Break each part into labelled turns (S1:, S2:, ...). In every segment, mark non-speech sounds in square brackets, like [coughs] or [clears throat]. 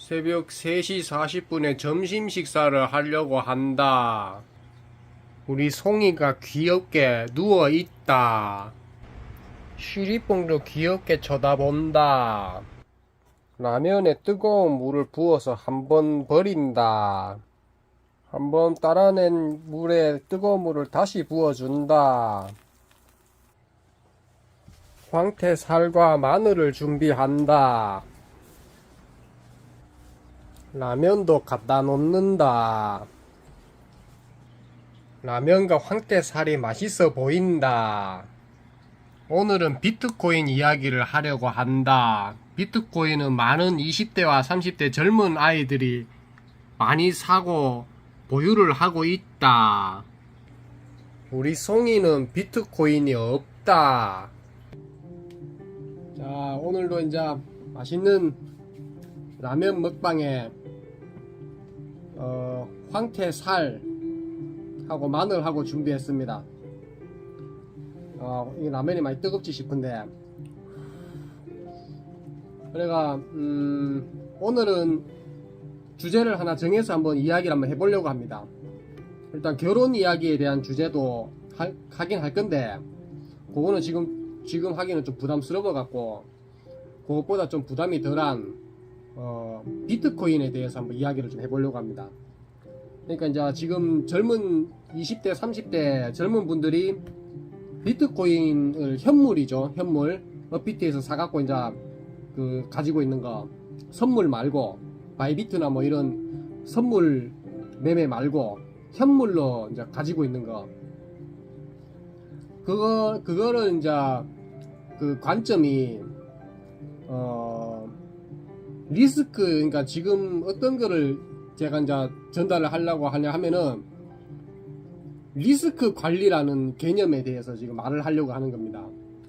S1: 새벽 3시 40분에 점심 식사를 하려고 한다. 우리 송이가 귀엽게 누워 있다. 쉬리뽕도 귀엽게 쳐다본다. 라면에 뜨거운 물을 부어서 한번 버린다. 한번 따라낸 물에 뜨거운 물을 다시 부어준다. 황태 살과 마늘을 준비한다. 라면도 갖다 놓는다. 라면과 황태살이 맛있어 보인다. 오늘은 비트코인 이야기를 하려고 한다. 비트코인은 많은 20대와 30대 젊은 아이들이 많이 사고 보유를 하고 있다. 우리 송이는 비트코인이 없다. 자, 오늘도 이제 맛있는 라면 먹방에 어, 황태살 하고 마늘하고 준비했습니다. 어, 이 라면이 많이 뜨겁지 싶은데 그래가 음, 오늘은 주제를 하나 정해서 한번 이야기를 한번 해보려고 합니다. 일단 결혼 이야기에 대한 주제도 하, 하긴 할 건데 그거는 지금 지금 하기는 좀 부담스러워 갖고 그것보다 좀 부담이 덜한 어, 비트코인에 대해서 한번 이야기를 좀 해보려고 합니다. 그러니까 이제 지금 젊은 20대, 30대 젊은 분들이 비트코인을 현물이죠, 현물. 업비트에서 사갖고 이제 그 가지고 있는 거 선물 말고 바이비트나 뭐 이런 선물 매매 말고 현물로 이제 가지고 있는 거. 그거 그거를 이제 그 관점이 어 리스크 그러니까 지금 어떤 거를 제가 이제 전달을 하려고 하냐 하면은 리스크 관리라는 개념에 대해서 지금 말을 하려고 하는 겁니다.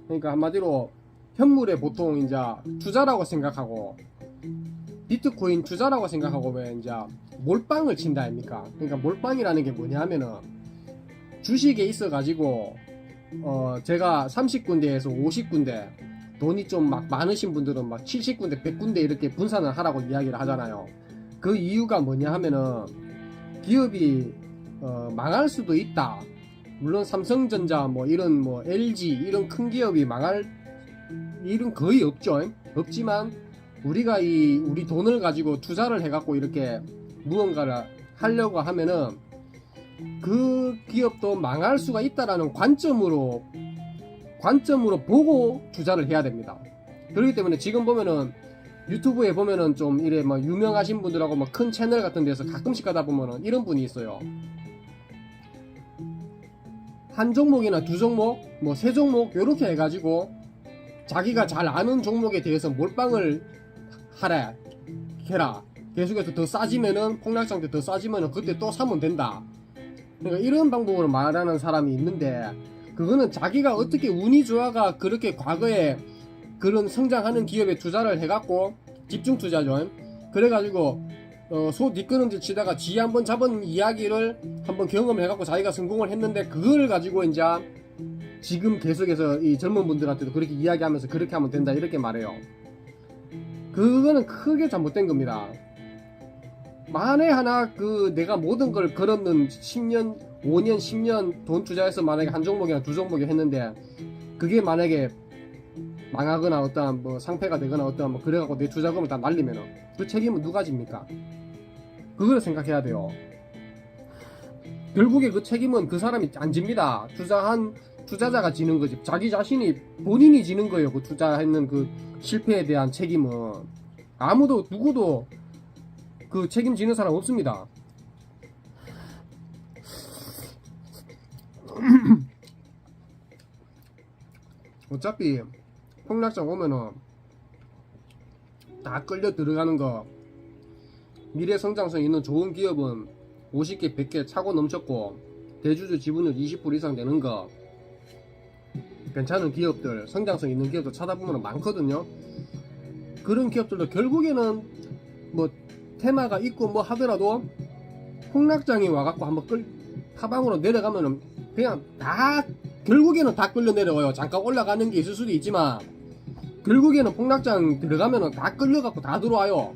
S1: 그러니까 한마디로 현물에 보통 이제 투자라고 생각하고 비트코인 투자라고 생각하고 왜 이제 몰빵을 친다 아닙니까? 그러니까 몰빵이라는 게 뭐냐 하면은 주식에 있어 가지고 어 제가 30군데에서 50군데 돈이 좀 막 많으신 분들은 막 70군데 100군데 이렇게 분산을 하라고 이야기를 하잖아요. 그 이유가 뭐냐 하면은 기업이 어, 망할 수도 있다. 물론 삼성전자 뭐 이런 뭐 LG 이런 큰 기업이 망할 일은 거의 없죠. 없지만 우리가 이 우리 돈을 가지고 투자를 해갖고 이렇게 무언가를 하려고 하면은 그 기업도 망할 수가 있다라는 관점으로 관점으로 보고 투자를 해야 됩니다. 그렇기 때문에 지금 보면은 유튜브에 보면은 좀 이래 막 유명하신 분들하고 막 큰 채널 같은 데서 가끔씩 가다 보면은 이런 분이 있어요. 한 종목이나 두 종목, 뭐 세 종목 이렇게 해가지고 자기가 잘 아는 종목에 대해서 몰빵을 하라 해라. 계속해서 더 싸지면은 폭락상 때더 싸지면은 그때 또 사면 된다. 그러니까 이런 방법으로 말하는 사람이 있는데 그거는 자기가 어떻게 운이 좋아가 그렇게 과거에 그런 성장하는 기업에 투자를 해갖고 집중 투자죠. 그래가지고 어, 소 뒷걸음질 치다가 지 한번 잡은 이야기를 한번 경험을 해갖고 자기가 성공을 했는데 그걸 가지고 이제 지금 계속해서 이 젊은 분들한테도 그렇게 이야기하면서 그렇게 하면 된다 이렇게 말해요. 그거는 크게 잘못된 겁니다. 만에 하나 그 내가 모든 걸 걸었는 10년, 5년, 10년 돈 투자해서 만약에 한 종목이나 두 종목이 했는데 그게 만약에 망하거나 어떠한 뭐 상패가 되거나 어떠한 뭐 그래갖고 내 투자금을 다 날리면은 그 책임은 누가 집니까? 그걸 생각해야 돼요. 결국에 그 책임은 그 사람이 안 집니다. 투자한 투자자가 지는 거지. 자기 자신이 본인이 지는 거예요. 그 투자했는 그 실패에 대한 책임은 아무도 누구도 그 책임지는 사람 없습니다. [clears throat] 어차피 폭락장 오면은 다 끌려 들어가는 거 미래 성장성 있는 좋은 기업은 50개, 100개 차고 넘쳤고 대주주 지분율 20% 이상 되는 거 괜찮은 기업들, 성장성 있는 기업들 찾아보면 많거든요. 그런 기업들도 결국에는 뭐 테마가 있고 뭐 하더라도 폭락장이 와갖고 한번 끌 하방으로 내려가면은 그냥 다 결국에는 다 끌려 내려와요. 잠깐 올라가는 게 있을 수도 있지만 결국에는 폭락장 들어가면은 다 끌려갖고 다 들어와요.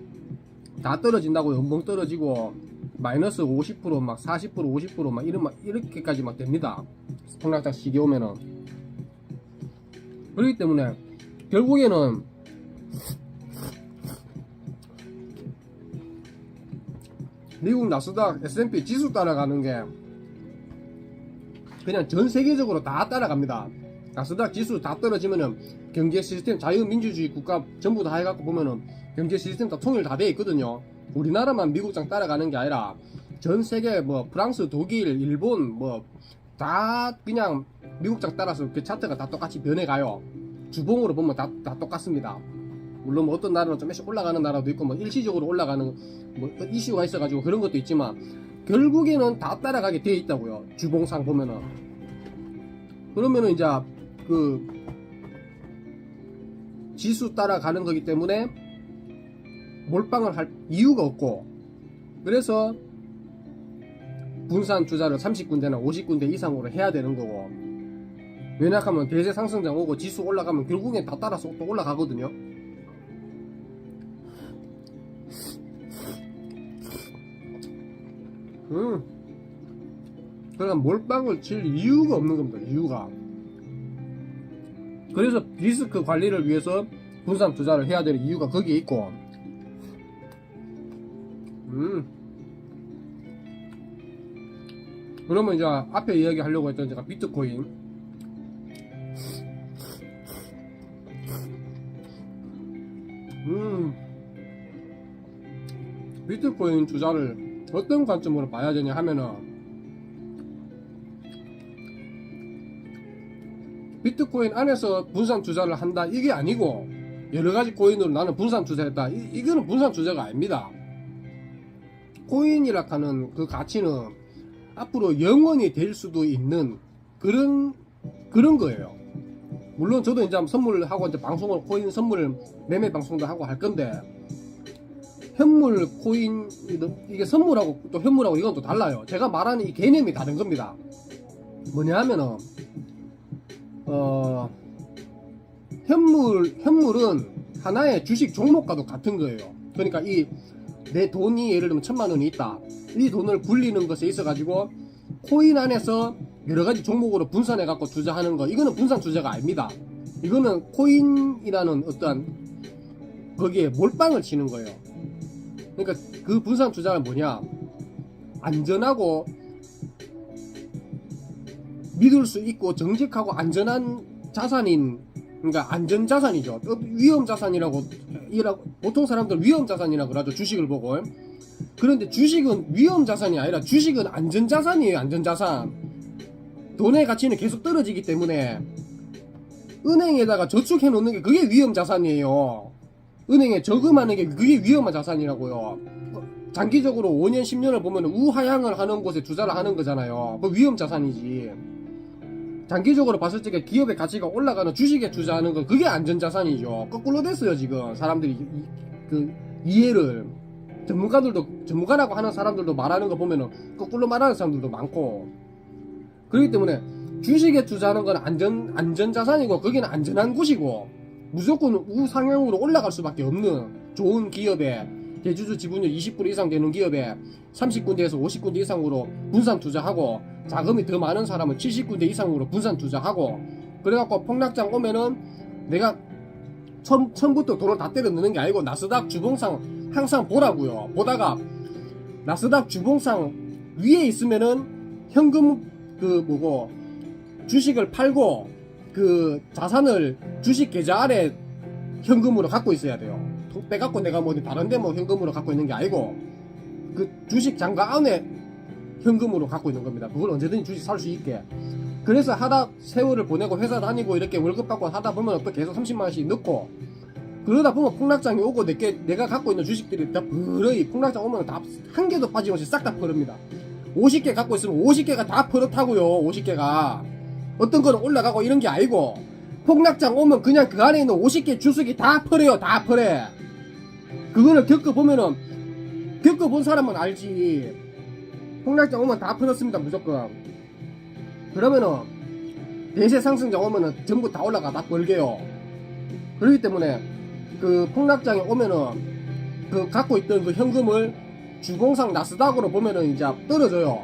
S1: 다 떨어진다고 연봉 떨어지고 마이너스 50%막 40% 50%막 이런 막 이렇게까지 막 됩니다. 폭락장 시기 오면은 그렇기 때문에 결국에는 미국 나스닥 S&P 지수 따라가는 게 그냥 전 세계적으로 다 따라갑니다. 나스닥 지수 다 떨어지면은 경제 시스템 자유민주주의 국가 전부 다 해갖고 보면은 경제 시스템 다 통일 다 돼 있거든요. 우리나라만 미국장 따라가는 게 아니라 전 세계 뭐 프랑스, 독일, 일본 뭐 다 그냥 미국장 따라서 그 차트가 다 똑같이 변해가요. 주봉으로 보면 다, 다 똑같습니다. 물론 뭐 어떤 나라는 좀 몇씩 올라가는 나라도 있고 뭐 일시적으로 올라가는 뭐 이슈가 있어가지고 그런 것도 있지만 결국에는 다 따라가게 돼 있다고요. 주봉상 보면은 그러면은 이제 그 지수 따라가는 거기 때문에 몰빵을 할 이유가 없고 그래서 분산 투자를 30군데나 50군데 이상으로 해야 되는 거고 왜냐하면 대세 상승장 오고 지수 올라가면 결국엔 다 따라서 또 올라가거든요. 음. 그러니까 몰빵을 칠 이유가 없는 겁니다. 이유가. 그래서 리스크 관리를 위해서 분산 투자를 해야 되는 이유가 거기에 있고. 음. 그러면 이제 앞에 이야기하려고 했던 제가 비트코인. 음. 비트코인 투자를 어떤 관점으로 봐야 되냐 하면은 비트코인 안에서 분산 투자를 한다. 이게 아니고 여러 가지 코인으로 나는 분산 투자했다. 이, 이거는 분산 투자가 아닙니다. 코인이라 하는 그 가치는 앞으로 영원히 될 수도 있는 그런 그런 거예요. 물론 저도 이제 선물하고 이제 방송을 코인 선물 매매 방송도 하고 할 건데 현물 코인 이게 선물하고 또 현물하고 이건 또 달라요. 제가 말하는 이 개념이 다른 겁니다. 뭐냐 하면은 어 현물 현물은 하나의 주식 종목과도 같은 거예요. 그러니까 이 내 돈이 예를 들면 천만 원이 있다. 이 돈을 굴리는 것에 있어 가지고 코인 안에서 여러 가지 종목으로 분산해 갖고 투자하는 거 이거는 분산 투자가 아닙니다. 이거는 코인이라는 어떤 거기에 몰빵을 치는 거예요. 그러니까 그 분산 투자는 뭐냐? 안전하고 믿을 수 있고 정직하고 안전한 자산인 그러니까 안전 자산이죠. 어, 위험 자산이라고 이라고 보통 사람들 위험 자산이라고 그러죠. 주식을 보고. 그런데 주식은 위험 자산이 아니라 주식은 안전 자산이에요. 안전 자산. 돈의 가치는 계속 떨어지기 때문에 은행에다가 저축해 놓는 게 그게 위험 자산이에요. 은행에 저금하는 게 그게 위험한 자산이라고요. 장기적으로 5년, 10년을 보면 우하향을 하는 곳에 투자를 하는 거잖아요. 그 위험 자산이지. 장기적으로 봤을 때 기업의 가치가 올라가는 주식에 투자하는 거 그게 안전자산이죠. 거꾸로 됐어요 지금 사람들이 이, 그 이해를 전문가들도 전문가라고 하는 사람들도 말하는 거 보면은 거꾸로 말하는 사람들도 많고 그렇기 때문에 주식에 투자하는 건 안전 안전자산이고 거기는 안전한 곳이고 무조건 우상향으로 올라갈 수밖에 없는 좋은 기업에 대주주 지분율 20% 이상 되는 기업에 30군데에서 50군데 이상으로 분산 투자하고 자금이 더 많은 사람은 70군데 이상으로 분산 투자하고 그래갖고 폭락장 오면은 내가 처음, 처음부터 돈을 다 때려 넣는 게 아니고 나스닥 주봉상 항상 보라고요. 보다가 나스닥 주봉상 위에 있으면은 현금 그 뭐고 주식을 팔고 그 자산을 주식 계좌 아래 현금으로 갖고 있어야 돼요. 돈 빼갖고 내가 뭐 다른데 뭐 현금으로 갖고 있는 게 아니고 그 주식 장가 안에 현금으로 갖고 있는 겁니다. 그걸 언제든지 주식 살 수 있게. 그래서 하다 세월을 보내고 회사 다니고 이렇게 월급 받고 하다 보면 또 계속 30만 원씩 넣고 그러다 보면 폭락장이 오고 내게 내가 갖고 있는 주식들이 다 버러이 폭락장 오면 다 한 개도 빠짐없이 싹 다 버립니다. 50개 갖고 있으면 50개가 다 버릇하고요. 50개가 어떤 거는 올라가고 이런 게 아니고 폭락장 오면 그냥 그 안에 있는 50개 주식이 다 퍼래요. 다 퍼래. 그거를 겪어보면은 겪어본 사람은 알지. 폭락장 오면 다 퍼졌습니다. 무조건. 그러면은 대세 상승장 오면은 전부 다 올라가 다 벌게요. 그렇기 때문에 그 폭락장에 오면은 그 갖고 있던 그 현금을 주봉상 나스닥으로 보면은 이제 떨어져요.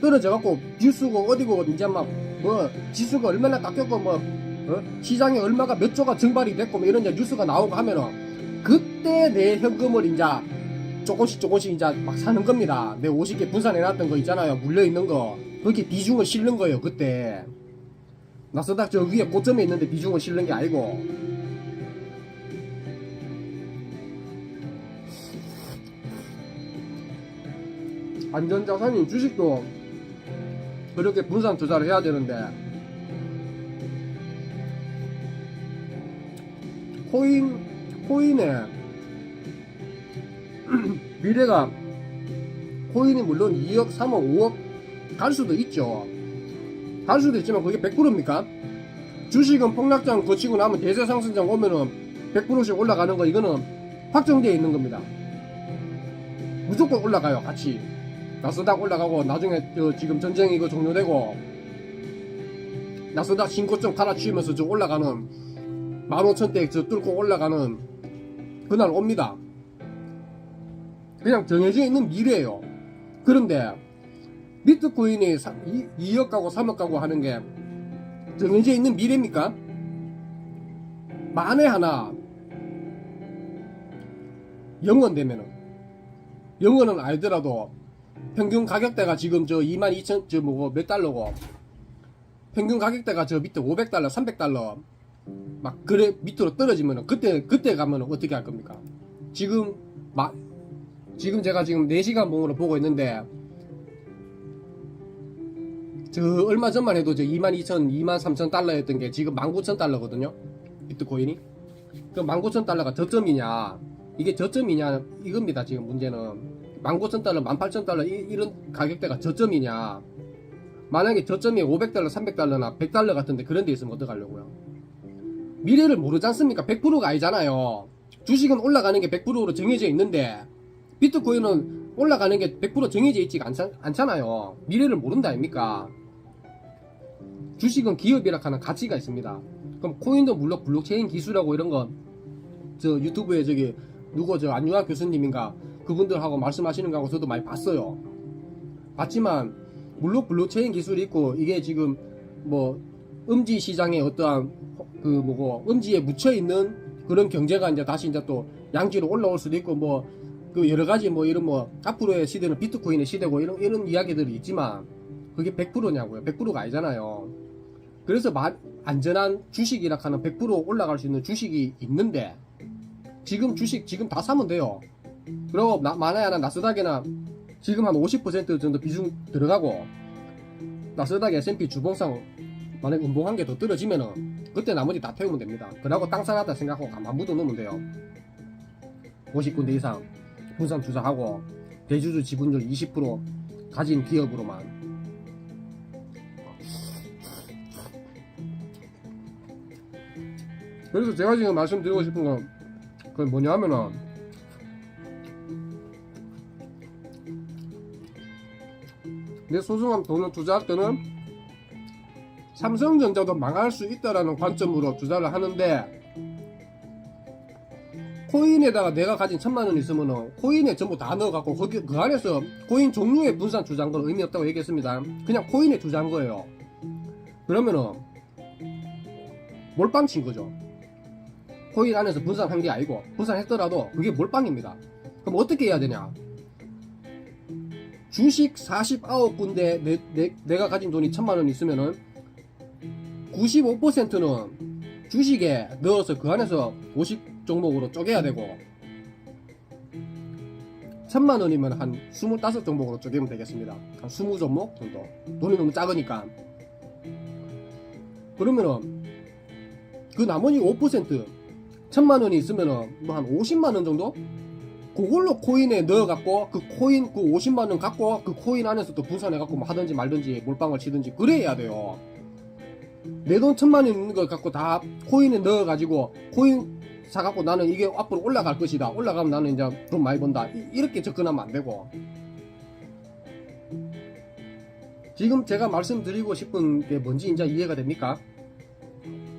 S1: 떨어져 갖고 뉴스고 어디고 이제 막 뭐 지수가 얼마나 깎였고 뭐 어? 시장에 얼마가 몇 조가 증발이 됐고 뭐 이런 이제 뉴스가 나오고 하면은 그때 내 현금을 이제 조금씩 조금씩 이제 막 사는 겁니다. 내 50개 분산해놨던 거 있잖아요. 물려있는 거. 그렇게 비중을 실는 거예요, 그때. 나스닥 저 위에 고점에 있는데 비중을 실는 게 아니고. 안전자산인 주식도 그렇게 분산 투자를 해야 되는데 코인 코인에 [clears throat] 미래가 코인이 물론 2억, 3억, 5억 갈 수도 있죠. 갈 수도 있지만 그게 100%입니까? 주식은 폭락장 거치고 나면 대세 상승장 오면은 100%씩 올라가는 거 이거는 확정되어 있는 겁니다. 무조건 올라가요, 같이. 나스닥 올라가고 나중에 저 지금 전쟁이 이거 종료되고 나스닥 신고점 갈아치우면서 저 올라가는 15,000대 저 뚫고 올라가는 그날 옵니다. 그냥 정해져 있는 미래예요. 그런데 비트코인이 2, 억 가고 3억 가고 하는 게 정해져 있는 미래입니까? 만에 하나 영원 되면은 영원은 알더라도 평균 가격대가 지금 저 22,000, 저뭐몇 달러고 평균 가격대가 저 밑에 500달러, 300달러 막 그래 밑으로 떨어지면은 그때 그때 가면은 어떻게 할 겁니까? 지금 마, 지금 제가 지금 4시간 봉으로 보고 있는데 저 얼마 전만 해도 저 22,000, 23,000 달러였던 게 지금 19,000 달러거든요. 비트코인이. 그 19,000 달러가 저점이냐? 이게 저점이냐? 이겁니다. 지금 문제는 19,000달러, 18,000달러 이, 런 가격대가 저점이냐? 만약에 저점이 500달러, 300달러나 100달러 같은데 그런 데 있으면 어떡하려고요? 미래를 모르지 않습니까? 100%가 아니잖아요. 주식은 올라가는 게 100%로 정해져 있는데 비트코인은 올라가는 게 100% 정해져 있지가 않잖, 않잖아요. 미래를 모른다 아닙니까? 주식은 기업이라 하는 가치가 있습니다. 그럼 코인도 물론 블록체인 기술하고 이런 거저 유튜브에 저기 누구 저 안유학 교수님인가 그분들하고 말씀하시는 거하고 저도 많이 봤어요. 봤지만 물론 블록체인 기술이 있고 이게 지금 뭐 음지 시장에 어떠한 그 뭐고 음지에 묻혀 있는 그런 경제가 이제 다시 이제 또 양지로 올라올 수도 있고 뭐 그 여러 가지 뭐 이런 뭐 앞으로의 시대는 비트코인의 시대고 이런 이런 이야기들이 있지만 그게 100%냐고요. 100%가 아니잖아요. 그래서 마- 안전한 주식이라 하는 100% 올라갈 수 있는 주식이 있는데 지금 주식 지금 다 사면 돼요. 그리고 나, 만에 하나 나스닥이나 지금 한 50% 정도 비중 들어가고 나스닥 S&P 주봉상 만약 음봉 한개더 떨어지면은 그때 나머지 다 태우면 됩니다. 그러고 땅 사놨다 생각하고 가만 묻어 놓으면 돼요. 50군데 이상 분산 투자하고 대주주 지분율 20% 가진 기업으로만 그래서 제가 지금 말씀드리고 싶은 건 그건 뭐냐 하면은 내 소중한 돈을 투자할 때는 삼성전자도 망할 수 있다라는 관점으로 투자를 하는데 코인에다가 내가 가진 천만 원 있으면은 코인에 전부 다 넣어갖고 거기 그 안에서 코인 종류의 분산 투자한 건 의미 없다고 얘기했습니다. 그냥 코인에 투자한 거예요. 그러면은 몰빵 친 거죠. 코인 안에서 분산한 게 아니고 분산했더라도 그게 몰빵입니다. 그럼 어떻게 해야 되냐? 주식 49군데 내, 내, 내가 가진 돈이 천만 원 있으면은 95%는 주식에 넣어서 그 안에서 50 종목으로 쪼개야 되고 천만 원이면 한 25 종목으로 쪼개면 되겠습니다. 한 20 종목 정도. 돈이 너무 작으니까. 그러면은 그 나머지 5% 천만 원이 있으면은 뭐 한 50만 원 정도? 그걸로 코인에 넣어갖고 그 코인 그 50만 원 갖고 그 코인 안에서 또 분산해갖고 뭐 하든지 말든지 몰빵을 치든지 그래야 돼요. 내 돈 천만 원 있는 걸 갖고 다 코인에 넣어가지고 코인 사갖고 나는 이게 앞으로 올라갈 것이다. 올라가면 나는 이제 돈 많이 번다. 이- 이렇게 접근하면 안 되고. 지금 제가 말씀드리고 싶은 게 뭔지 이제 이해가 됩니까?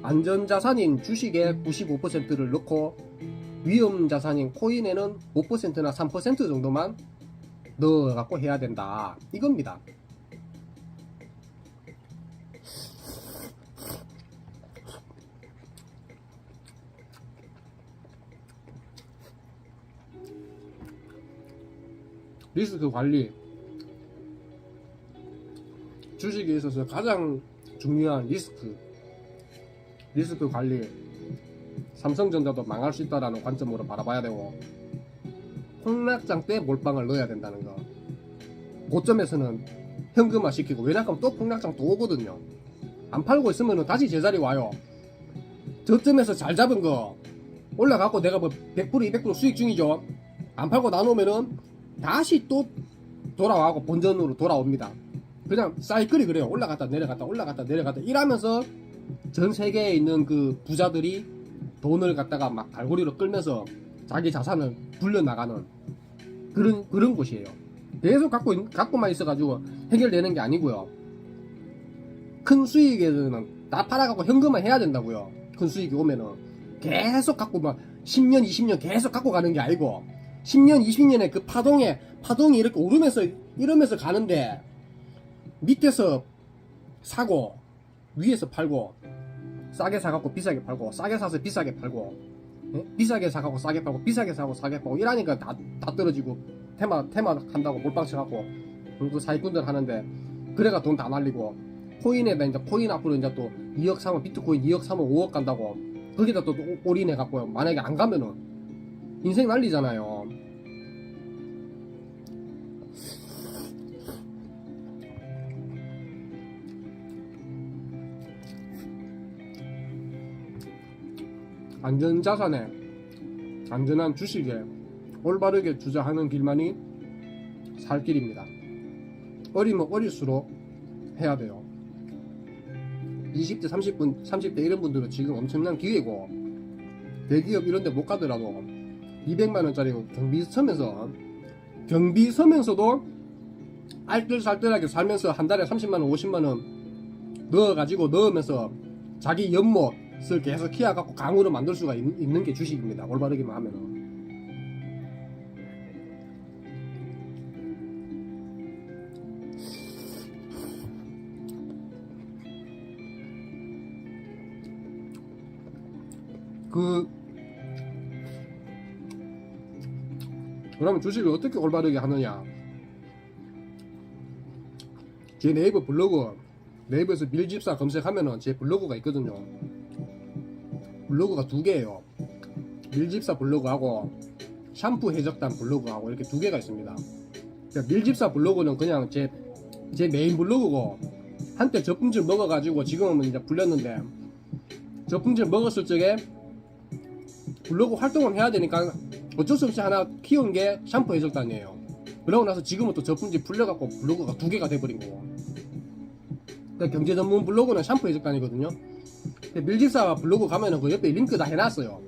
S1: 안전자산인 주식의 95%를 넣고 위험 자산인 코인에는 5%나 3% 정도만 넣어갖고 해야 된다. 이겁니다. 리스크 관리 주식에 있어서 가장 중요한 리스크 리스크 관리 삼성전자도 망할 수 있다라는 관점으로 바라봐야 되고 폭락장 때 몰빵을 넣어야 된다는 거. 고점에서는 현금화 시키고 왜냐하면 또 폭락장 또 오거든요. 안 팔고 있으면 다시 제자리 와요. 저점에서 잘 잡은 거 올라가고 내가 뭐 100% 200% 수익 중이죠. 안 팔고 나누면은 다시 또 돌아와고 본전으로 돌아옵니다. 그냥 사이클이 그래요. 올라갔다 내려갔다 올라갔다 내려갔다. 이러면서 전 세계에 있는 그 부자들이 돈을 갖다가 막 갈고리로 끌면서 자기 자산을 불려나가는 그런 그런 곳이에요. 계속 갖고 있- 갖고만 있어가지고 해결되는 게 아니고요. 큰 수익에는 다 팔아갖고 현금화 해야 된다고요. 큰 수익이 오면은 계속 갖고 막 10년, 20년 계속 갖고 가는 게 아니고 10년, 20년의 그 파동에 파동이 이렇게 오르면서 이러면서 가는데 밑에서 사고 위에서 팔고 싸게 사갖고 비싸게 팔고 싸게 사서 비싸게 팔고 예? 비싸게 사갖고 싸게 팔고 비싸게 사고 싸게 팔고 이러니까 다, 다 떨어지고 테마 테마 한다고 몰빵 쳐갖고 그 사기꾼들 하는데 그래가 돈 다 날리고 코인에다 이제 코인 앞으로 이제 또 2억 사면 비트코인 2억 사면 5억 간다고 거기다 또 올인해 갖고 만약에 안 가면은 인생 날리잖아요. 안전 자산에 안전한 주식에 올바르게 투자하는 길만이 살 길입니다. 어리면 어릴수록 해야 돼요. 20대, 30분, 30대 이런 분들은 지금 엄청난 기회고 대기업 이런 데 못 가더라도 200만 원짜리 경비 서면서 경비 서면서도 알뜰살뜰하게 살면서 한 달에 30만 원, 50만 원 넣어 가지고 넣으면서 자기 연못 을 계속 키워갖고 강으로 만들 수가 있, 있는 게 주식입니다. 올바르게만 하면은. 그 그러면 주식을 어떻게 올바르게 하느냐? 제 네이버 블로그 네이버에서 밀집사 검색하면은 제 블로그가 있거든요. 블로그가 두 개예요. 밀집사 블로그하고 샴푸 해적단 블로그하고 이렇게 두 개가 있습니다. 그러니까 밀집사 블로그는 그냥 제, 제 메인 블로그고 한때 저품질 먹어가지고 지금은 이제 불렸는데 저품질 먹었을 적에 블로그 활동을 해야 되니까 어쩔 수 없이 하나 키운 게 샴푸 해적단이에요. 그러고 나서 지금은 또 저품질 풀려갖고 블로그가 두 개가 돼버린 거고. 그러니까 경제 전문 블로그는 샴푸 해적단이거든요. 밀집사 블로그 가면은 그 옆에 링크 다 해놨어요.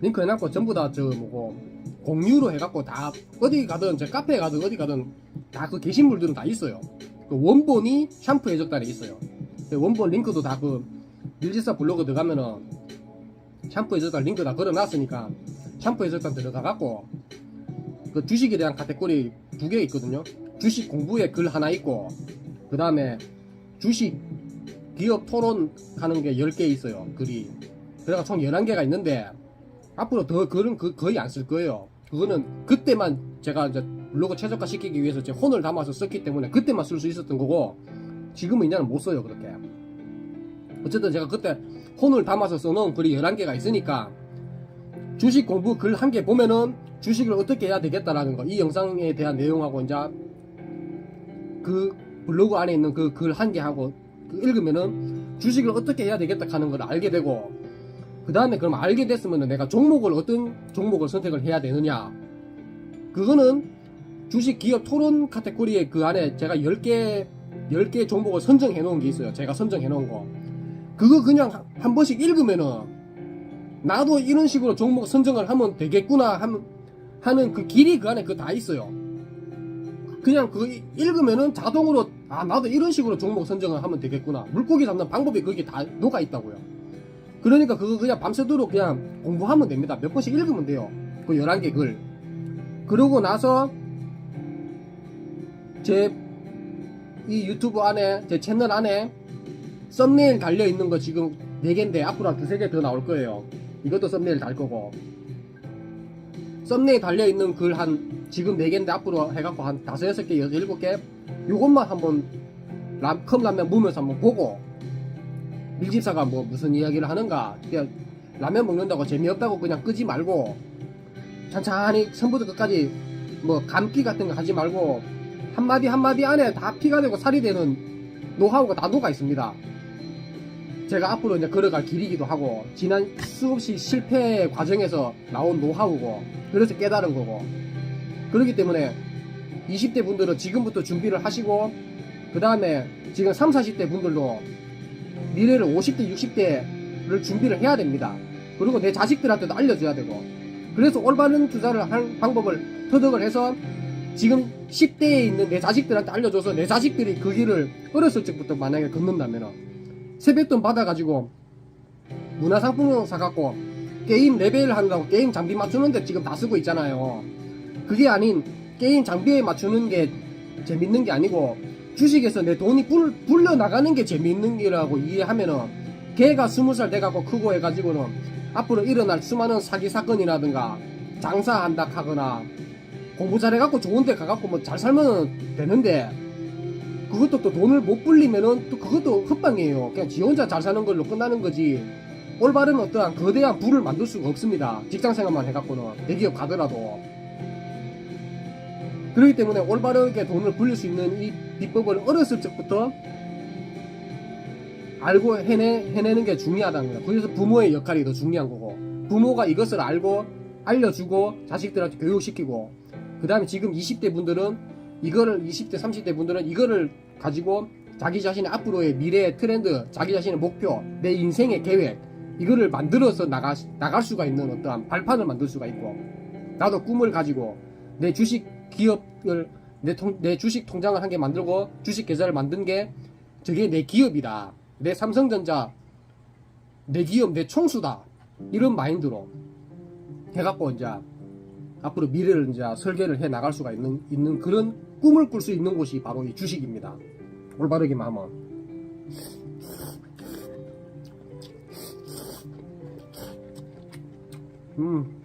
S1: 링크 해놨고 전부 다 저 뭐고 공유로 해갖고 다 어디 가든 제 카페 에 가든 어디 가든 다 그 게시물들은 다 있어요. 그 원본이 샴푸 해적단에 있어요. 그 원본 링크도 다 그 밀집사 블로그 들어가면은 샴푸 해적단 링크 다 걸어놨으니까 샴푸 해적단 들어가갖고 그 주식에 대한 카테고리 두 개 있거든요. 주식 공부에 글 하나 있고 그 다음에 주식 기업 토론 하는 게 10개 있어요. 글이. 그래가 총 11개가 있는데 앞으로 더 글은 그 거의 안 쓸 거예요. 그거는 그때만 제가 이제 블로그 최적화 시키기 위해서 제 혼을 담아서 썼기 때문에 그때만 쓸 수 있었던 거고 지금은 이제는 못 써요. 그렇게. 어쨌든 제가 그때 혼을 담아서 써놓은 글이 11개가 있으니까 주식 공부 글 한 개 보면은 주식을 어떻게 해야 되겠다라는 거 이 영상에 대한 내용하고 이제 그 블로그 안에 있는 그 글 한 개 하고 그 읽으면은 주식을 어떻게 해야 되겠다 하는 걸 알게 되고 그 다음에 그럼 알게 됐으면 내가 종목을 어떤 종목을 선택을 해야 되느냐. 그거는 주식 기업 토론 카테고리에 그 안에 제가 10개 10개 종목을 선정해 놓은 게 있어요. 제가 선정해 놓은 거. 그거 그냥 한- 한 번씩 읽으면은 나도 이런 식으로 종목 선정을 하면 되겠구나 함- 하는 그 길이 그 안에 그 다 있어요. 그냥 그 이- 읽으면은 자동으로 아 나도 이런 식으로 종목 선정을 하면 되겠구나. 물고기 잡는 방법이 거기 다 녹아 있다고요. 그러니까 그거 그냥 밤새도록 그냥 공부하면 됩니다. 몇 번씩 읽으면 돼요. 그 11개 글. 그러고 나서 제 이 유튜브 안에 제 채널 안에 썸네일 달려 있는 거 지금 4개인데 앞으로 한 두세 개 더 나올 거예요. 이것도 썸네일 달 거고. 썸네일 달려 있는 글 한 지금 4개인데 앞으로 해갖고 한 5, 6개, 6, 7개 요것만 한번 람, 컵라면 보면서 한번 보고 밀집사가 뭐 무슨 이야기를 하는가 그냥 라면 먹는다고 재미없다고 그냥 끄지 말고 천천히 처음부터 끝까지 뭐 감기 같은 거 하지 말고 한마디 한마디 안에 다 피가 되고 살이 되는 노하우가 다 녹아 있습니다. 제가 앞으로 이제 걸어갈 길이기도 하고 지난 수없이 실패 과정에서 나온 노하우고 그래서 깨달은 거고. 그렇기 때문에 20대 분들은 지금부터 준비를 하시고 그 다음에 지금 3, 40대 분들도 미래를 50대, 60대를 준비를 해야 됩니다. 그리고 내 자식들한테도 알려줘야 되고. 그래서 올바른 투자를 할 방법을 터득을 해서 지금 10대에 있는 내 자식들한테 알려줘서 내 자식들이 그 길을 어렸을 적부터 만약에 걷는다면 세뱃돈 받아가지고 문화상품을 사갖고 게임 레벨 한다고 게임 장비 맞추는데 지금 다 쓰고 있잖아요. 그게 아닌 게임 장비에 맞추는 게 재밌는 게 아니고 주식에서 내 돈이 불, 불려 나가는 게 재밌는 거라고 이해하면은 걔가 스무 살 돼갖고 크고 해가지고는 앞으로 일어날 수많은 사기 사건이라든가 장사한다 하거나 공부 잘해갖고 좋은데 가갖고 뭐 잘 살면 되는데 그것도 또 돈을 못 불리면은 또 그것도 헛방이에요. 그냥 지 혼자 잘 사는 걸로 끝나는 거지. 올바른 어떠한 거대한 부를 만들 수가 없습니다. 직장 생활만 해갖고는 대기업 가더라도. 그렇기 때문에 올바르게 돈을 불릴 수 있는 이 비법을 어렸을 적부터 알고 해내, 해내는 게 중요하다는 거예요. 그래서 부모의 역할이 더 중요한 거고, 부모가 이것을 알고 알려주고 자식들한테 교육시키고, 그 다음에 지금 20대 분들은 이거를, 20대, 30대 분들은 이거를 가지고 자기 자신의 앞으로의 미래의 트렌드, 자기 자신의 목표, 내 인생의 계획, 이거를 만들어서 나가, 나갈 수가 있는 어떠한 발판을 만들 수가 있고, 나도 꿈을 가지고 내 주식 기업을, 내, 통, 내 주식 통장을 한 개 만들고 주식 계좌를 만든 게 저게 내 기업이다. 내 삼성전자, 내 기업, 내 총수다. 이런 마인드로 해갖고 이제 앞으로 미래를 이제 설계를 해 나갈 수가 있는, 있는 그런 꿈을 꿀 수 있는 곳이 바로 이 주식입니다. 올바르기만 하면. 음.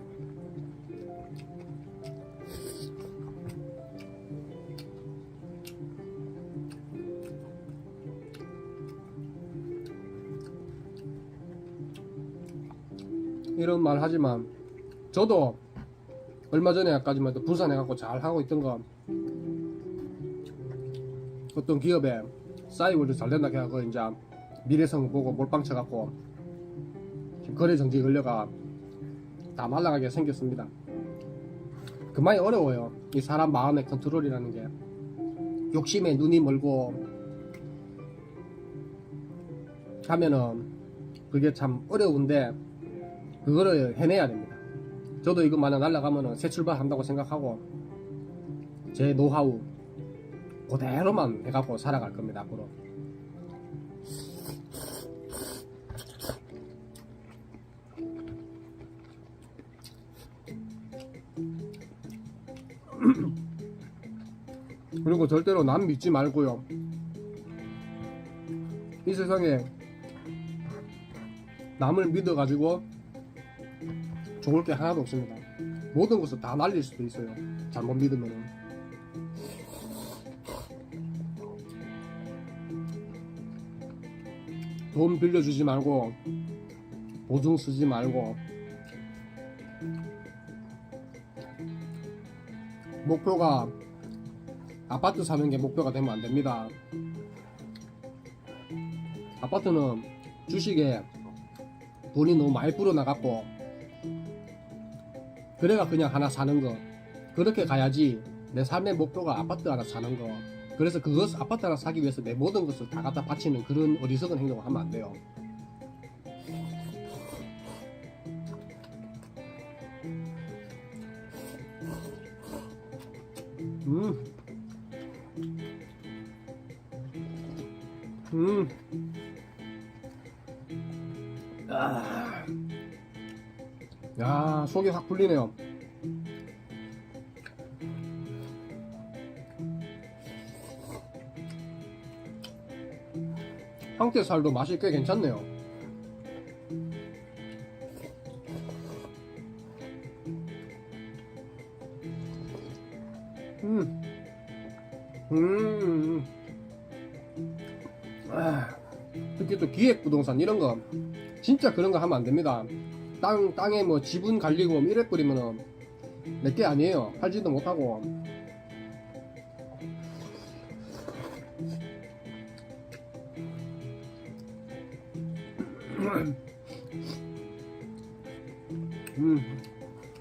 S1: 이런 말 하지만 저도 얼마 전에까지만 해도 부산에 갖고 잘 하고 있던 거 어떤 기업에 싸이월드 잘 된다 해갖고 이제 미래성 보고 몰빵 쳐갖고 거래 정지 걸려가 다 말라가게 생겼습니다. 그만이 어려워요. 이 사람 마음의 컨트롤이라는 게 욕심에 눈이 멀고 하면은 그게 참 어려운데 그거를 해내야 됩니다. 저도 이거 만약 날라가면은 새 출발한다고 생각하고 제 노하우 그대로만 해갖고 살아갈 겁니다 앞으로. [clears throat] 그리고 절대로 남 믿지 말고요. 이 세상에 남을 믿어가지고 좋을 게 하나도 없습니다. 모든 것을 다 날릴 수도 있어요. 잘못 믿으면은. 돈 빌려주지 말고, 보증 쓰지 말고, 목표가 아파트 사는 게 목표가 되면 안 됩니다. 아파트는 주식에 돈이 너무 많이 불어나갖고 그래가 그냥 하나 사는 거. 그렇게 가야지 내 삶의 목표가 아파트 하나 사는 거 그래서 그것 아파트 하나 사기 위해서 내 모든 것을 다 갖다 바치는 그런 어리석은 행동을 하면 안 돼요 음. 음. 아. 아 속이 확 풀리네요. 황태살도 맛이 꽤 괜찮네요. 음, 음, 아, 특히 또 기획부동산 이런 거 진짜 그런 거 하면 안 됩니다. 땅 땅에 뭐 지분 갈리고 이래 뿌리면은 내게 아니에요. 팔지도 못하고.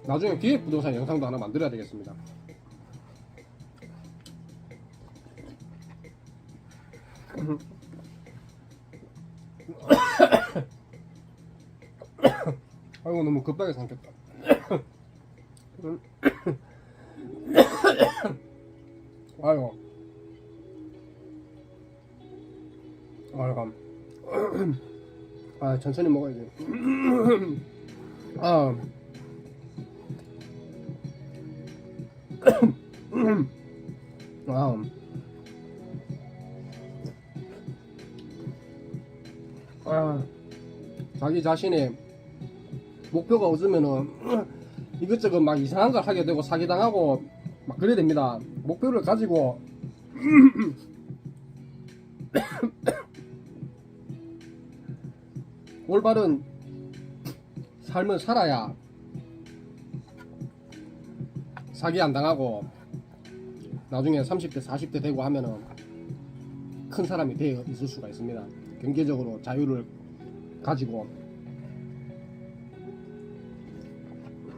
S1: 나중에 기획부동산 영상도 하나 만들어야 되겠습니다. [coughs] 아이고 너무 급하게 삼켰다. [coughs] 아이고. 아이고. [coughs] 아 천천히 먹어야지. 아. 아. 아. 자기 자신의 목표가 없으면은 이것저것 막 이상한 걸 하게 되고 사기당하고 막 그래야 됩니다. 목표를 가지고 [coughs] 올바른 삶을 살아야 사기 안 당하고 나중에 30대 40대 되고 하면은 큰 사람이 되어 있을 수가 있습니다. 경제적으로 자유를 가지고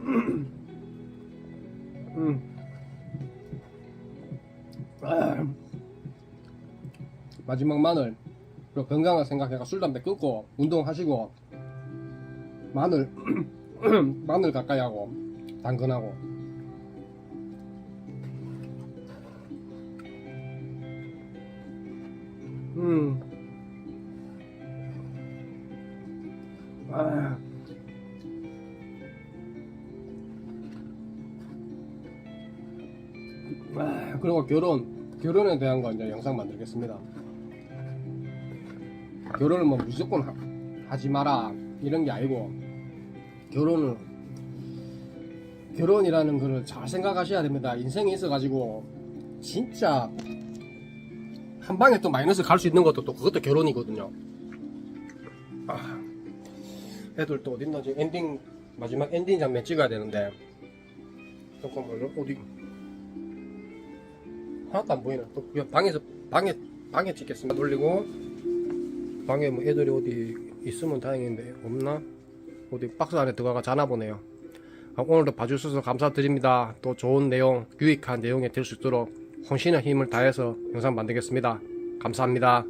S1: [clears throat] 음. 아. [clears throat] 마지막 마늘 그리고 건강을 생각해가 술 담배 끊고 운동하시고 마늘 [clears throat] 마늘 가까이 하고 당근하고 음. 아. 아, 그리고 결혼 결혼에 대한 거 이제 영상 만들겠습니다. 결혼을 뭐 무조건 하, 지 마라 이런 게 아니고 결혼을 결혼이라는 거를 잘 생각하셔야 됩니다. 인생이 있어 가지고 진짜 한 방에 또 마이너스 갈 수 있는 것도 또 그것도 결혼이거든요. 아, 애들 또 어딨나 지금 엔딩 마지막 엔딩 장면 찍어야 되는데 잠깐만 어디 하나도 안 보이네. 또 방에서 방에 방에 찍겠습니다. 돌리고 방에 뭐 애들이 어디 있으면 다행인데 없나? 어디 박스 안에 들어가 자나 보네요. 아, 오늘도 봐주셔서 감사드립니다. 또 좋은 내용, 유익한 내용이 될 수 있도록 혼신의 힘을 다해서 영상 만들겠습니다. 감사합니다.